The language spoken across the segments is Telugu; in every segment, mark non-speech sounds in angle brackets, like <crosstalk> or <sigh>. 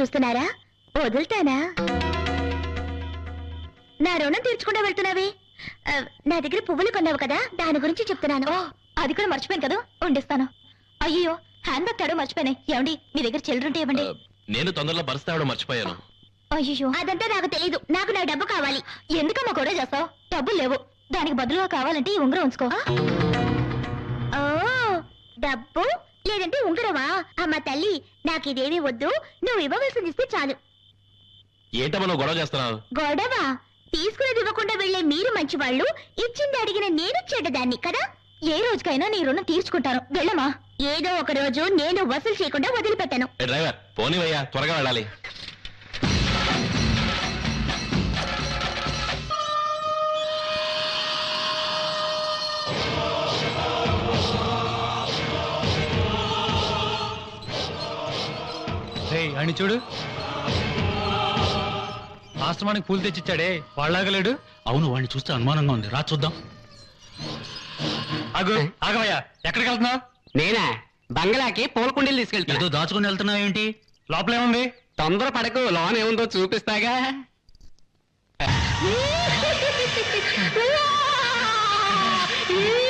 చూస్తున్నారా? వదులుతానా? నా రుణం తీర్చుకుంటూ వెళ్తున్నావే. నా దగ్గర పువ్వులు కొన్నావు కదా దాని గురించి చెప్తున్నాను. అది కూడా మర్చిపోయాను కదా? ఉండిస్తాను. అయ్యో హ్యాండ్ బ్యాగ్ తేడం మర్చిపోయాను. ఏమండి మీ దగ్గర చిల్లరుంటే ఇవ్వండి. నేను తొందరలో తేవడం మర్చిపోయాను. అయ్యో అదంతా నాకు తెలియదు నాకు నా డబ్బు కావాలి. ఎందుకమ్మా గొడవ చేస్తావు? డబ్బులు లేవు. దానికి బదులుగా కావాలంటే ఈ ఉంగరం ఉంచుకో. ఓ డబ్బు? లేదంటే ఉంగరమా? అమ్మ తల్లి నాకు ఇదేమీ వద్దు. నువ్వు ఇవ్వవలసింది ఇస్తే చాలు. ఏంటమ్మా నువ్వు గొడవ చేస్తున్నావు? గొడవ? తీసుకునేది ఇవ్వకుండా వెళ్ళే మీరు మంచివాళ్ళు ఇచ్చింది అడిగిన నేను చెడ్డదాన్ని కదా? ఏ రోజుకైనా నీ రుణం తీర్చుకుంటాను. వెళ్ళమా? ఏదో ఒక రోజు నేను వసూలు చేయకుండా వదిలిపెట్టాను. డ్రైవర్ పోనీవయ్యా త్వరగా వెళ్ళాలి. అని చూడు. ఆశ్రమానికి పూలు తెచ్చిచ్చాడే. వాళ్ళాగలేడు. అవును వాడిని చూస్తే అనుమానంగా ఉంది. రా చూద్దాం. ఆగు ఆగవయ్యా. ఎక్కడికి వెళ్తున్నావు? నేనా? బంగ్లాకి పూల కుండీలు ఏదో తీసుకెళ్తా దాచుకుని వెళ్తున్నావు ఏంటి? లోపలేముంది? తొందర పడకు లోన్ ఏముందో చూపిస్తాగా <laughs>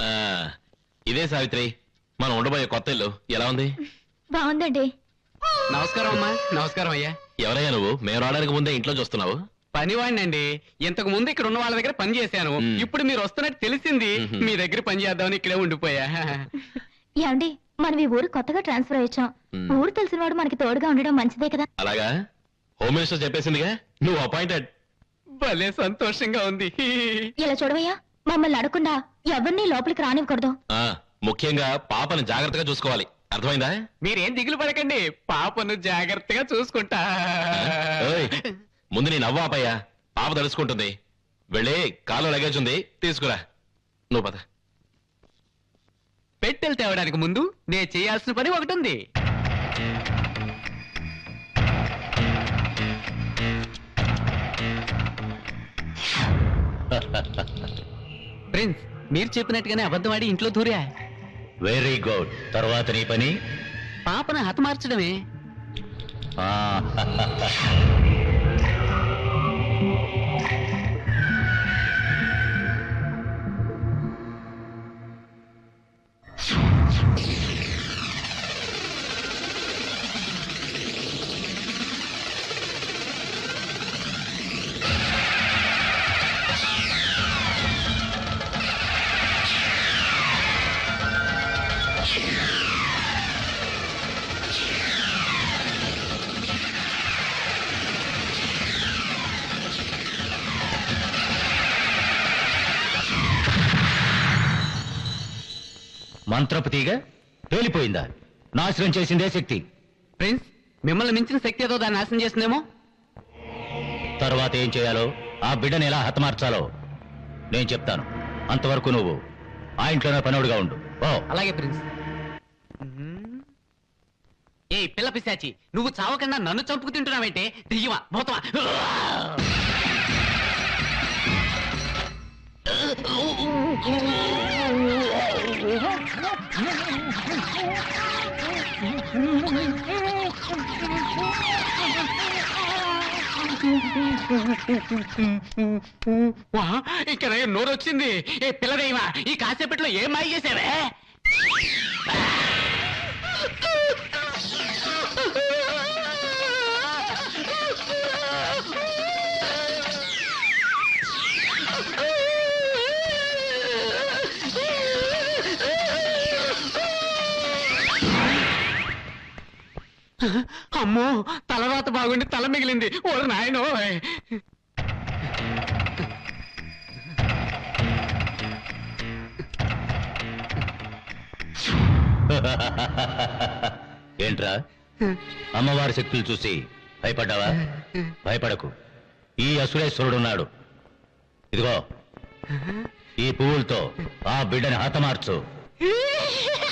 ఆ, ఇదే సావిత్రి మనం ఉండబోయే కొత్త ఇల్లు. ఎలా ఉంది? బాగుందండి. నమస్కారం అమ్మా. నమస్కారం అయ్యా. ఎవరయ్యా నువ్వు? మేము రావడానికి ముందే ఇంట్లో చూస్తున్నావు. పనివాడినండి. ఇంతకు ముందు ఇక్కడ ఉన్న వాళ్ళ దగ్గర పని చేశాను. ఇప్పుడు మీరు వస్తున్నట్టు తెలిసింది. మీ దగ్గర పని చేద్దామని ఇక్కడే ఉండిపోయా. <laughs> ఏమండి మనం ఈ ఊరు కొత్తగా ట్రాన్స్ఫర్ అయ్యాం. ఊరు తెలిసిన వాడు మనకి తోడుగా ఉండడం మంచిదే కదా. అలాగా? హోమ్ మినిస్టర్ చెప్పేసిందిగా? నువ్వు అపాయింటెడ్. భలే సంతోషంగా ఉంది. <laughs> ఇలా చూడవయ్యా మమ్మల్ని అడగకుండా ఎవరిని లోపలికి రానివ్వకూడదు. ఆ, ముఖ్యంగా పాపని జాగ్రత్తగా చూసుకోవాలి. అర్థమైందా? మీరేం దిగులు పడకండి. పాపను జాగ్రత్తగా చూసుకుంటా. ఓయ్, ముందు నీ నవ్వు ఆపయ్యా పాప తడుచుకుంటుంది. వెళ్ళి కాలు లగేజ్ ఉంది తీసుకురా. నువ్వు పద. పెట్టెలు తేవడానికి ముందు నేను చేయాల్సిన పని ఒకటి ఉంది ప్రిన్స్ మీరు చెప్పినట్టుగానే అబద్ధం ఆడి ఇంట్లో దూరా. వెరీ గుడ్ తర్వాత నీ పని? పాపను హతమార్చడమే. ఆ, మంత్రపు తీగ పేలిపోయిందా? నాశనం చేసిందే శక్తి. ప్రిన్స్ మిమ్మల్ని మించిన శక్తి ఏదో దాన్ని నాశనం చేస్తుందేమో తర్వాత ఏం చేయాలో ఆ బిడ్డని ఎలా హతమార్చాలో నేను చెప్తాను. అంతవరకు నువ్వు ఆ ఇంట్లోనే పనవుడుగా ఉండు. ఓ అలాగే ప్రిన్స్. ఏ పిల్ల పిశాచి నువ్వు చావకుండా నన్ను చంపుకు తింటున్నావేంటే? దెయ్యమా భూతమా <laughs> వా, ఇక్కడ నోరు వచ్చింది ఏ పిల్లదేమా ఈ కాసేపట్లో ఏం మాయ చేసావే అమ్మో తలరాత బాగుండి తల మిగిలింది. ఓ నాయనో. ఏంట్రా? అమ్మవారి శక్తులు చూసి భయపడ్డావా? భయపడకు. ఈ అసురేశ్వరుడున్నాడు ఇదిగో ఈ పువ్వులతో ఆ బిడ్డని హతమార్చు. <laughs>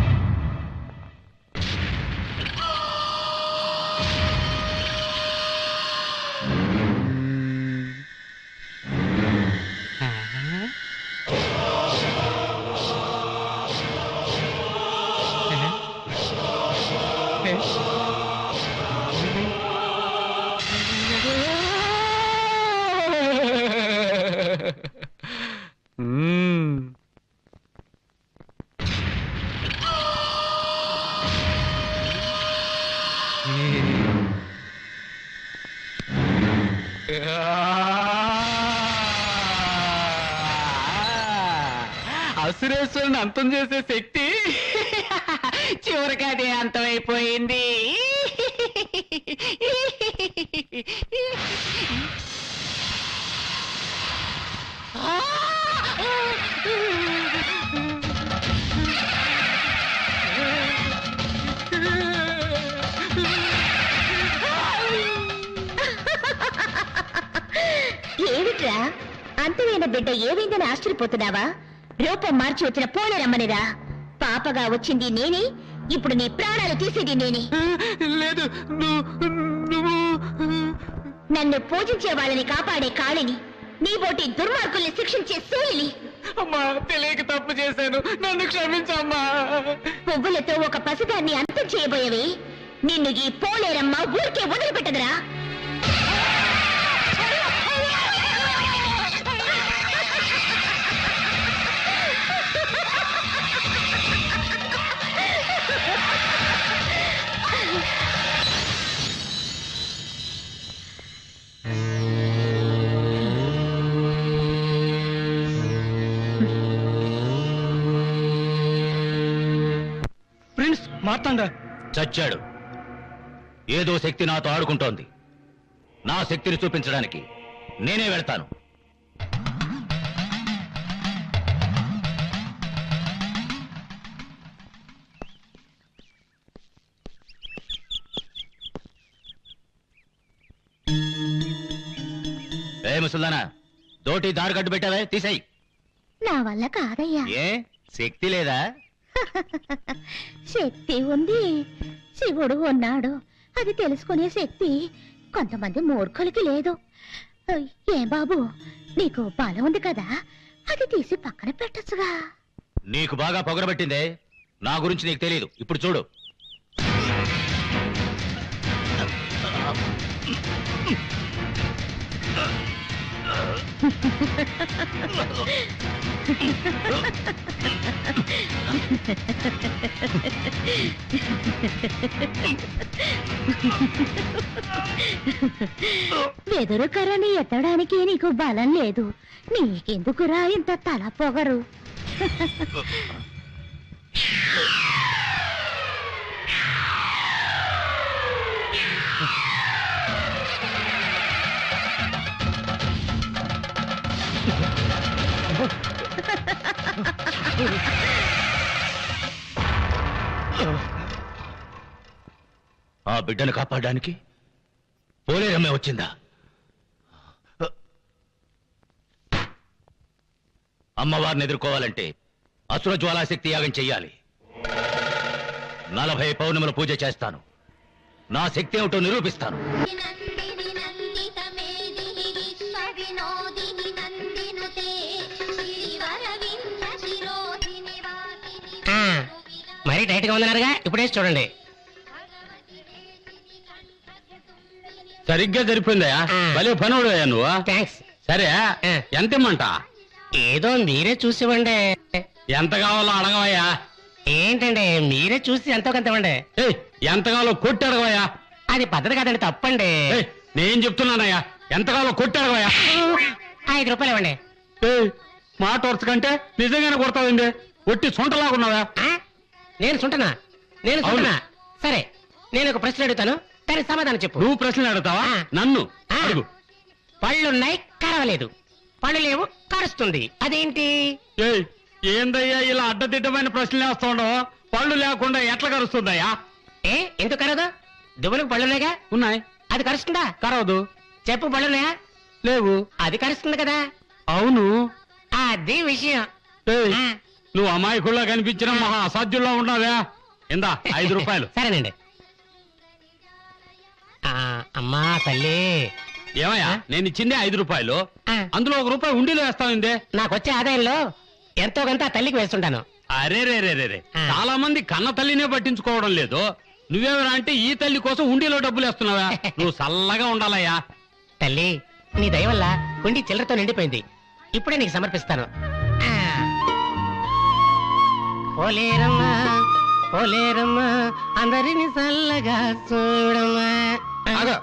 అసురేశ్వరుని అంతం చేసే శక్తి <laughs> చివరికి అదే అంతమైపోయింది. ఏమిట్రా? అంతమైన బిడ్డ ఏమైందని ఆశ్చర్యపోతున్నావా? రూపం మార్చి వచ్చిన పోలేరమ్మనిరా పాపగా వచ్చింది నేనే ఇప్పుడు నీ ప్రాణాలు తీసేది నేనే. లేదు నువ్వు నువ్వు నన్ను పూజించే వాళ్ళని కాపాడే కాళిని నీ బోటి దుర్మార్గుల్ని శిక్షించే శూలిని. అమ్మా తెలియక తప్పు చేశాను. నన్ను క్షమించమ్మా పువ్వులతో ఒక పసిదాన్ని అంతం చేయబోయేవి. నిన్ను ఈ పోలేరమ్మ ఊరికే వదిలిపెట్టదురా. మార్తాండ చచ్చాడు. ఏదో శక్తి నాతో ఆడుకుంటోంది. నా శక్తిని చూపించడానికి నేనే వెళ్తాను. ఏ ముసల్దానా దోటి దారి కట్టు పెట్టావే తీసేయి. నా వల్ల కాదయ్యా. ఏ? శక్తి లేదా? శక్తి ఉంది. శివుడు ఉన్నాడు. అది తెలుసుకునే శక్తి కొంతమంది మూర్ఖులకి లేదు. ఏం బాబు? నీకు బలం ఉంది కదా? అది తీసి పక్కన పెట్టచ్చుగా. నీకు బాగా పొగరబట్టిందే. నా గురించి నీకు తెలియదు ఇప్పుడు చూడు. <laughs> వెదురు కర్రని ఎత్తడానికి నీకు బలం లేదు. నీకెందుకురా ఇంత తల పొగరు? బిడ్డను కాపాడడానికి పోలేరమ్మే వచ్చిందా? అమ్మవారిని ఎదుర్కోవాలంటే అసుర జ్వాలాశక్తి యాగం చెయ్యాలి. నలభై పౌర్ణముల పూజ చేస్తాను. నా శక్తి ఏమిటో నిరూపిస్తాను. మరీ టైట్గా ఉన్నారుగా ఇప్పుడే చూడండి. సరిగ్గా సరిపోయిందయా ఆ. భలే పనుడు నువ్వు. థ్యాంక్స్ సరే. ఎంత ఇమ్మంట? ఏదో మీరే చూసివ్వండి. ఎంత కావాలో అడగవయ్యా. ఏంటండి మీరే చూసి ఎంతో కొంత ఇవ్వండి. ఎంత కావాలో కొట్టి అడగవయ్యా. అది పద్ధతి కాదండి తప్పండి. నేను చెప్తున్నానయ్యా. ఎంత కావాలో కొట్టి అడగవయ్యా. ఐదు రూపాయలు ఇవ్వండి. మాట కంటే నిజంగానే కొడతావండి ఒట్టి సొంటలాగున్నావా? నేను సుంటనా? నేను సరే నేను ఒక ప్రశ్న అడుగుతాను. దానికి సమాధానం చెప్పు. నువ్వు ప్రశ్నలు అడుగుతావా. నన్ను. అడుగు. పళ్ళున్నాయి కరవలేదు. పళ్ళు లేవు కరుస్తుంది. అదేంటి? ఏయ్ ఏందయ్యా ఇలా అడ్డదిడ్డమైన ప్రశ్నలు వేస్తా ఉండవు? పళ్ళు లేకుండా ఎట్లా కరుస్తుందయ్యా? ఏ ఎందుకు కరదు దువ్వలకు పళ్ళున్నాయిగా? ఉన్నాయి. అది కరుస్తుందా? కరవదు. చెప్పు బళ్ళున్నాయా లేవు. అది కరుస్తుంది కదా? అవును. అది విషయం. ఏయ్, ఆ, నువ్వు అమాయకుల్లో కనిపించిన మహా అసాధ్యుల్లో ఉన్నావా. ఇందా ఐదు <laughs> రూపాయలు. సరేనండి. అమ్మా తల్లి. ఏమయ్యా నేను ఇచ్చిందే ఐదు రూపాయలు. ఆ, అందులో ఒక రూపాయి ఉండిలో వేస్తావిందే? నాకు వచ్చే ఆదాయంలో ఎంతో కొంత ఆ తల్లికి వేస్తుంటాను. అరే రే రే రే రే. ఆ. చాలా మంది కన్న తల్లినే పట్టించుకోవడం లేదు. నువ్వేమరా అంటే ఈ తల్లి కోసం ఉండిలో డబ్బులు వేస్తున్నావా? <laughs> నువ్వు చల్లగా ఉండాలయ్యా. తల్లి నీ దయ వల్ల కుండి చిల్లరతో నిండిపోయింది. ఇప్పుడే నీకు సమర్పిస్తాను. ఆ. పోలేరమ్మా పోలేరమ్మా అందరిని చల్లగా చూడమ్మా. ఆగు.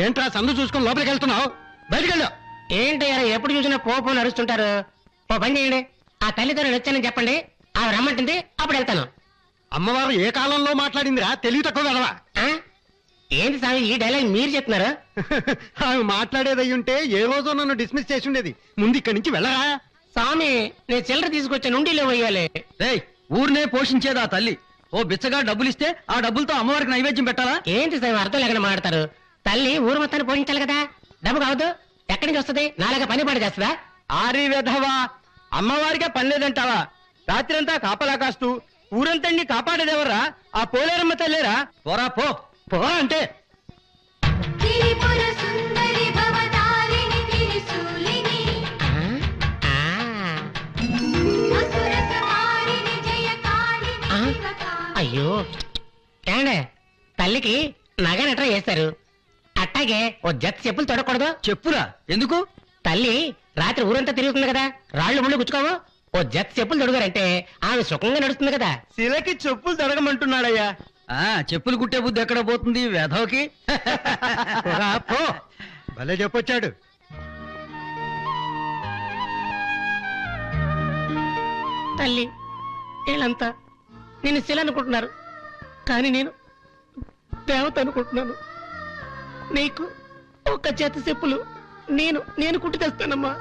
ఏంట్రా సందు చూసుకొని లోపలికి వెళ్తున్నావు? బయటికి వెళ్ళు. ఏంటయ్యా ఎప్పుడు చూసినా పోపు నడుస్తుంటారు? ఓ పని చేయండి. ఆ నేను వచ్చానని చెప్పండి. ఆమె రమ్మంటుంది అప్పుడు వెళ్తాను. అమ్మవారు ఏ కాలంలో మాట్లాడిందిరా? తెలివి తక్కువ కదవా? ఆ? ఏంటి స్వామి ఈ డైలాగ్ మీరు చెప్తున్నారు? <laughs> ఆమె మాట్లాడేది అయ్యుంటే ఏ రోజు నన్ను డిస్మిస్ చేసి ఉండేది. ముందు ఇక్కడి నుంచి వెళ్ళరా? స్వామి నేను చిల్లర తీసుకొచ్చాను ఉండిలో పోయాలి. ఊరినే పోషించేది తల్లి? ఓ బిచ్చగా డబ్బులిస్తే ఆ డబ్బులతో అమ్మవారికి నైవేద్యం పెట్టాలా? ఏంటి స్వామి అర్థం లేకుండా మాట్లాడతారు? తల్లి ఊరు మొత్తాన్ని పోషించాలి కదా? డబ్బు కావద్దు. ఎక్కడి నుంచి వస్తుంది? నాలుగా పని పాటు చేస్తుందా? ఆరి వెధవా అమ్మవారికే పని లేదంటావా? రాత్రంతా కాపలా కాస్తూ ఊరంతని కాపాడేదెవరా ఆ పోలేరమ్మ తల్లేరా? పోరా పో. పో అంటే అయ్యో. ఏమండే? తల్లికి నగ నట్ర వేస్తారు. అట్టాగే ఓ జత్ చెప్పులు తొడకూడదు. చెప్పురా? ఎందుకు? తల్లి రాత్రి ఊరంతా తిరుగుతుంది కదా. రాళ్ళు ముళ్ళు గుచ్చుకోవు. ఓ జత్ చెప్పులు తొడుగారంటే ఆమె సుఖంగా నడుస్తుంది కదా. శిలకి చెప్పులు తడగమంటున్నాడయ్యా. ఆ చెప్పులు కుట్టే బుద్ధి ఎక్కడ పోతుంది? వెధవకి? పో. భలే చెప్పొచ్చాడు. తల్లి వీళ్ళంతా నేను శిల అనుకుంటున్నారు. కానీ నేను దేవత అనుకుంటున్నాను. నీకు ఒక చేతి చెప్పులు నేను నేను కుట్టి తెస్తానమ్మా